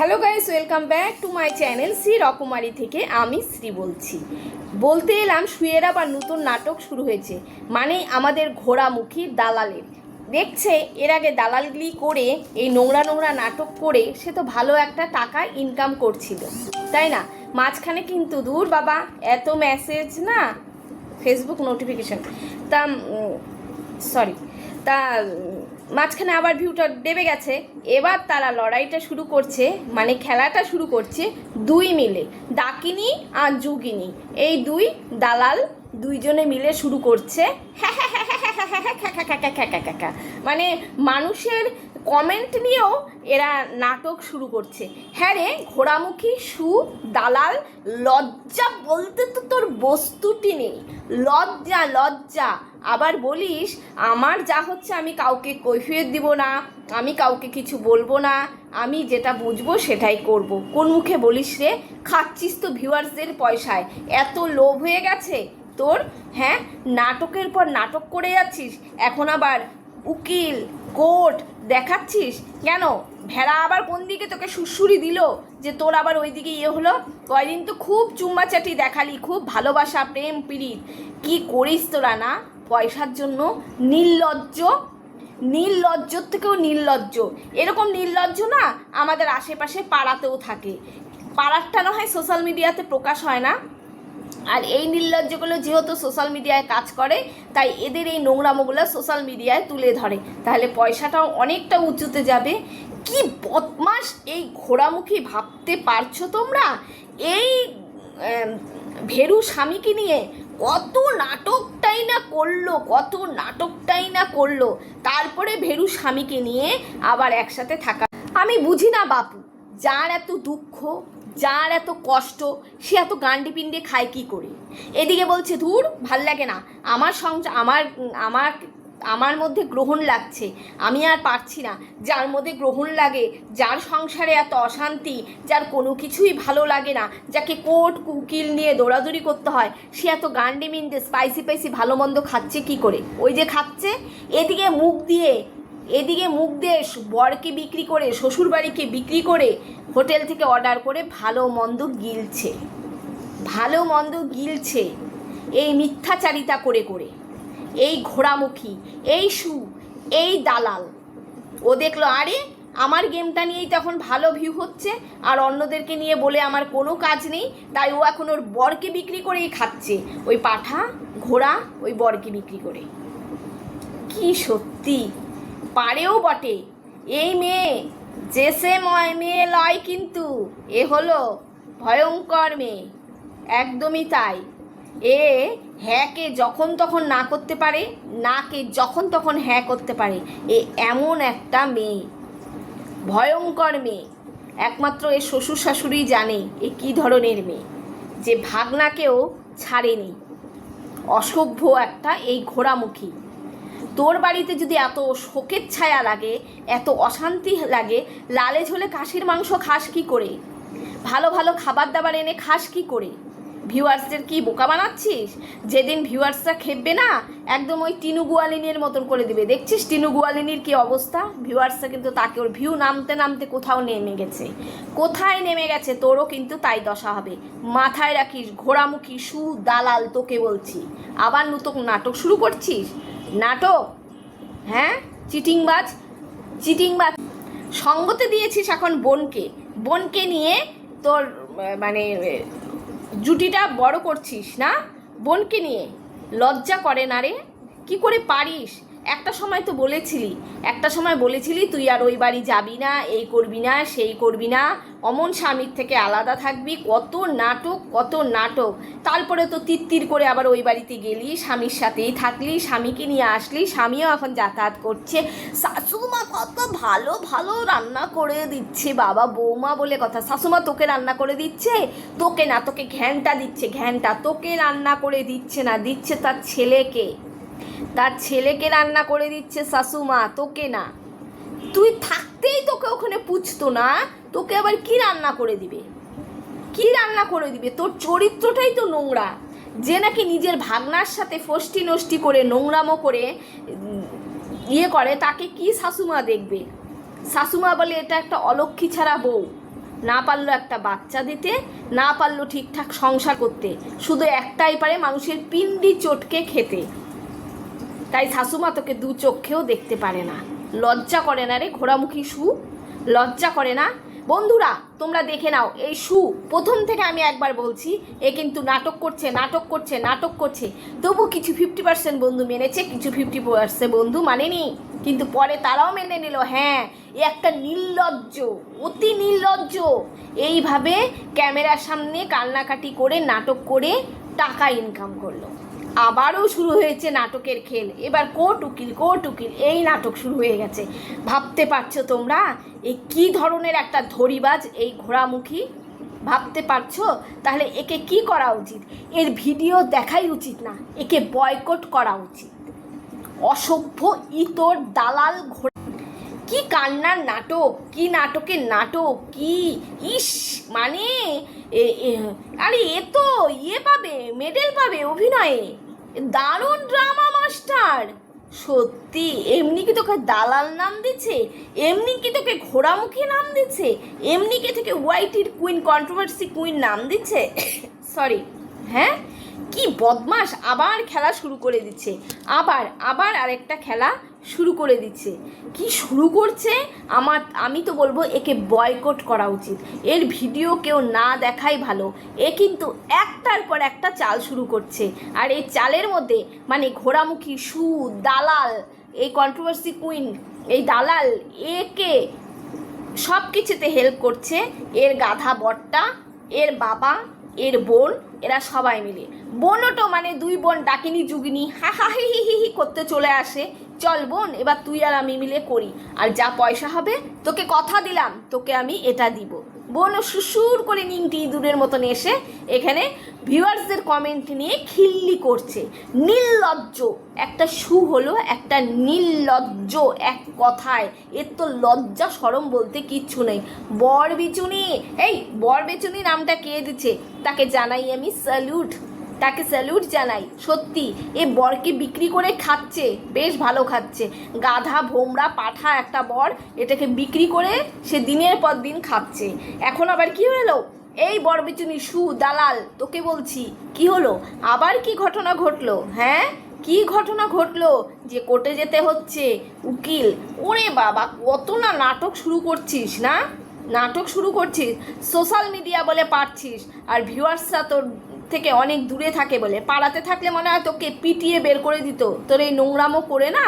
Hello guys, welcome back to my channel Shri Rokomari থেকে আমি শ্রী বলছি। বলতে এলাম শুয়ের আবার নতুন নাটক শুরু হয়েছে মানে আমাদের ঘোড়ামুখী দালালের। দেখছে, এর আগে দালালগুলি করে, এই নোংরা নোংরা নাটক করে, সে তো ভালো একটা টাকা ইনকাম করছিল। তাই না? মাঝখানে কিন্তু, দূর বাবা, এত মেসেজ না? ফেসবুক নোটিফিকেশন তা সরি তা মাঝখানে আবার ভিউটা দেবে গেছে এবার তারা লড়াইটা শুরু করছে মানে খেলাটা শুরু করছে দুই মিলে দাকিনি আর যুগিনি এই দুই দালাল দুইজনে মিলে শুরু করছে হ্যাঁ হ্যাঁ হ্যাঁ হ্যাঁ হ্যাঁ হ্যাঁ হ্যাঁ হ্যাঁ হ্যাঁ হ্যাঁ হ্যাঁ হ্যাঁ মানে মানুষের কমেন্ট নিয়েও এরা নাটক শুরু করছে। হ্যাঁ রে, ঘোড়ামুখী, সু, দালাল, লজ্জা বলতে তো তোর বস্তুটি নেই। লজ্জা লজ্জা। আবার বলিস, আমার যা হচ্ছে আমি কাউকে কৈফিয়ত দিব না, আমি কাউকে কিছু বলব না, আমি যেটা বুঝব সেটাই করব। কোন মুখে বলিস রে? খাচ্ছিস তো ভিউয়ার্সদের পয়সায়। এত লোভ হয়ে গেছে তোর হ্যাঁ? নাটকের পর নাটক করে যাচ্ছিস, এখন আবার উকিল কোর্ট দেখাচ্ছিস? কেন? ভেড়া আবার কোন দিকে তোকে সুসুরি দিল? যে তোর আবার ওই দিকে ইয়ে হলো? কয়দিন তো খুব চুম্মাচাটি দেখালি, খুব ভালোবাসা, প্রেম প্রীত কি করিস তোরা, না? পয়সার জন্য নির্লজ্জ। নির্লজ্জর থেকেও নির্লজ্জ। এরকম নির্লজ্জ না আমাদের আশেপাশে পাড়াতেও থাকে। পাড়ারটা না হয় সোশ্যাল মিডিয়াতে প্রকাশ হয় না। আর এই নির্লজ্জগুলো যেহেতু সোশ্যাল মিডিয়ায় কাজ করে, তাই এদের এই নোংরামোগুলো সোশ্যাল মিডিয়ায় তুলে ধরে। তাহলে পয়সাটাও অনেকটা উঁচুতে যাবে। কি বদমাস এই ঘোড়ামুখী ভাবতে পারছ তোমরা? এই ভেরু স্বামীকে নিয়ে কত নাটকটাই না করল, কত নাটকটাই না করল। তারপরে ভেরু স্বামীকে নিয়ে আবার একসাথে থাকা। আমি বুঝি না বাপু, যার এত দুঃখ যার এত কষ্ট, সে এত গান্ডি পিন্ডে খায় কি করে? এদিকে বলছে, ধুর, ভালো লাগে না। আমার সংসার আমার আমার আমার মধ্যে গ্রহণ লাগছে। আমি আর পারছি না। যার মধ্যে গ্রহণ লাগে, যার সংসারে এত অশান্তি, যার কোনো কিছুই ভালো লাগে না, যাকে কোর্ট কুকিল নিয়ে দৌড়াদৌড়ি করতে হয়, সে এত গান্ডি মিন্ডে স্পাইসি পাইসি ভালো মন্দ খাচ্ছে কি করে? ওই যে খাচ্ছে, এদিকে মুখ দিয়ে এদিকে মুখ দিয়ে শ- বরকে বিক্রি করে, শ্বশুরবাড়িকে বিক্রি করে হোটেল থেকে অর্ডার করে ভালো মন্দ গিলছে। ভালো মন্দ গিলছে। এই মিথ্যাচারিতা করে করে। এই ঘোড়ামুখী, এই সু, এই দালাল। ও দেখল, আরে, আমার গেমটা নিয়েই তখন ভালো ভিউ হচ্ছে, আর অন্যদেরকে নিয়ে বলে আমার কোনো কাজ নেই, তাই ও এখন ওর বরকে বিক্রি করেই খাচ্ছে। ওই পাঠা, ঘোড়া, ওই বরকে বিক্রি করে। কি সত্যি? পারেও বটে। এই মেয়ে, যে সে ময়- মেয়ে লয় কিন্তু, এ হলো ভয়ঙ্কর মেয়ে। একদমই তাই। এ হ্যাঁকে যখন তখন না করতে পারে, নাকে যখন তখন হ্যাঁ করতে পারে, এ এমন একটা মেয়ে। ভয়ঙ্কর মেয়ে। একমাত্র এ শ্বশুর শাশুড়ি জানে এ কী ধরনের মেয়ে, যে ভাগনাকেও ছাড়েনি। অসভ্য একটা এই ঘোড়ামুখী। তোর বাড়িতে যদি এত শোকের ছায়া লাগে, এত অশান্তি লাগে, লালে ঝোলে খাসির মাংস খাস কি করে? ভালো ভালো খাবার দাবার এনে খাস কি করে? ভিউয়ার্সদের কি বোকা বানাচ্ছিস? যেদিন ভিউয়ার্সরা খেপবে না, একদম ওই টিনু গোয়ালিনীর মতন করে দিবে। দেখছিস টিনু গোয়ালিনীর কি অবস্থা? ভিউয়ার্সরা কিন্তু তাকে ওর ভিউ নামতে নামতে কোথাও নেমে গেছে। কোথায় নেমে গেছে তোরও কিন্তু তাই দশা হবে। মাথায় রাখিস, ঘোড়ামুখী, সু, দালাল তোকে বলছি। আবার নতুন নাটক শুরু করছিস? নাটক হ্যাঁ? চিটিংবাজ চিটিংবাজ। সঙ্গতে দিয়েছিস এখন বোনকে। বোনকে নিয়ে তোর মানে জুটিটা বড় করছিস, না? বোনকে নিয়ে। লজ্জা করে না রে? কী করে পারিস? একটা সময় তো বলেছিলি, একটা সময় বলেছিলি তুই আর ওই বাড়ি যাবি না, এই করবি না, সেই করবি না। অমন স্বামীর থেকে আলাদা থাকবি, কত নাটক কত নাটক। তারপরে তো তিত্তির করে আবার ওই বাড়িতে গেলি, স্বামীর সাথেই থাকলি, স্বামীকে নিয়ে আসলি, স্বামীও এখন যাতায়াত করছে। শাশুমা কত ভালো ভালো রান্না করে দিচ্ছে, বাবা বৌমা বলে কথা। শাশুমা তোকে রান্না করে দিচ্ছে? তোকে না, তোকে ঘ্যানটা দিচ্ছে, ঘ্যানটা তোকে রান্না করে দিচ্ছে না, দিচ্ছে তার ছেলেকে। তার ছেলেকে রান্না করে দিচ্ছে শাশুমা, তোকে না। তুই থাকতেই তোকে ওখানে পুছতো না, তোকে আবার কি রান্না করে দিবে? কি রান্না করে দিবে? তোর চরিত্রটাই তো নোংরা। যে নাকি নিজের ভাগনার সাথে ফষ্টি নষ্টি করে, নোংরামো করে ইয়ে করে, তাকে কি শাশুমা দেখবে? শাশুমা বলে, এটা একটা অলক্ষী ছাড়া বউ। না পারল একটা বাচ্চা দিতে, না পারল ঠিকঠাক সংসার করতে। শুধু একটাই পারে মানুষের পিন্ডি চটকে খেতে। তাই শাশুমা তোকে দু চোখেও দেখতে পারে না। লজ্জা করে না রে ঘোড়ামুখী শু। লজ্জা করে না। বন্ধুরা, তোমরা দেখে নাও, এই শু প্রথম থেকে আমি একবার বলছি, এ কিন্তু নাটক করছে নাটক করছে নাটক করছে। তবু কিছু ফিফটি পার্সেন্ট বন্ধু মেনেছে, কিছু ফিফটি পার্সেন্ট বন্ধু মানেনি। কিন্তু পরে তারাও মেনে নিল হ্যাঁ এ একটা নির্লজ্জ, অতি নির্লজ্জ। এইভাবে ক্যামেরার সামনে কান্নাকাটি করে, নাটক করে টাকা ইনকাম করল। আবারও শুরু হয়েছে নাটকের খেল। এবার কোট উকিল কোট উকিল, এই নাটক শুরু হয়ে গেছে। ভাবতে পারছ তোমরা? এই কি ধরনের একটা ধরিবাজ এই ঘোড়ামুখী? ভাবতে পারছ? তাহলে একে কি করা উচিত? এর ভিডিও দেখাই উচিত না, একে বয়কট করা উচিত। অসভ্য ইতর দালাল ঘোড়া। কি কান্নার নাটক? কি নাটকের নাটক? কি? ইস মানে এ- এ- আরে এ তো ইয়ে পাবে মেডেল পাবে অভিনয়ে। দারুণ ড্রামা মাস্টার সত্যি, এমনি কি তোকে দালাল নাম দিচ্ছে? এমনি কি তোকে ঘোড়ামুখী নাম দিচ্ছে? এমনি কি তোকে হোয়াইটির কুইন কন্ট্রোভার্সি কুইন নাম দিচ্ছে? সরি হ্যাঁ? কি বদমাস আবার খেলা শুরু করে দিচ্ছে। আবার আবার আরেকটা খেলা শুরু করে দিচ্ছে। কি শুরু করছে? আমার, আমি তো বলব একে বয়কট করা উচিত। এর ভিডিও কেউ না দেখাই ভালো। এ কিন্তু একটার পর একটা চাল শুরু করছে। আর এই চালের মধ্যে মানে ঘোড়ামুখী, সু, দালাল, এই কন্ট্রোভার্সি কুইন এই দালাল, একে সব কিছুতে হেল্প করছে। এর গাধা বটটা এর বাবা, এর বোন, এরা সবাই মিলে। বোনও তো মানে দুই বোন ডাকিনি, যুগিনি, হা হা, হি হি হি হি, করতে চলে আসে। চল বোন, এবার তুই আর আমি মিলে করি। আর যা পয়সা হবে, তোকে কথা দিলাম, তোকে আমি এটা দিব। বোনও সুসুর করে নিংটি ইঁদুরের মতন এসে এখানে ভিউয়ার্সদের কমেন্ট নিয়ে খিল্লি করছে। নির্লজ্জ, একটা সু হলো একটা নির্লজ্জ এক কথায়। এর তো লজ্জা সরম বলতে কিচ্ছু নেই। বর বিচুনি এই বর বিচুনি নামটা কে দিচ্ছে? তাকে জানাই আমি স্যালুট তাকে স্যালুট জানাই। সত্যি, এ বরকে বিক্রি করে খাচ্ছে, বেশ ভালো খাচ্ছে। গাধা, ভোমরা, পাঠা একটা বর, এটাকে বিক্রি করে সে দিনের পর দিন খাচ্ছে। এখন আবার কি হলো? এই বরবিচুনি সু, দালাল, তোকে বলছি, কি হলো? আবার কি ঘটনা ঘটলো হ্যাঁ? কি ঘটনা ঘটলো? যে কোর্টে যেতে হচ্ছে, উকিল। ওরে বাবা, কত না নাটক শুরু করছিস, না? নাটক শুরু করছিস সোশ্যাল মিডিয়া বলে পারছিস, আর ভিউয়ার্সরা তোর থেকে অনেক দূরে থাকে বলে। পাড়াতে থাকলে মনে হয় তোকে পিটিয়ে বের করে দিত। তোর এই নোংরামো করে না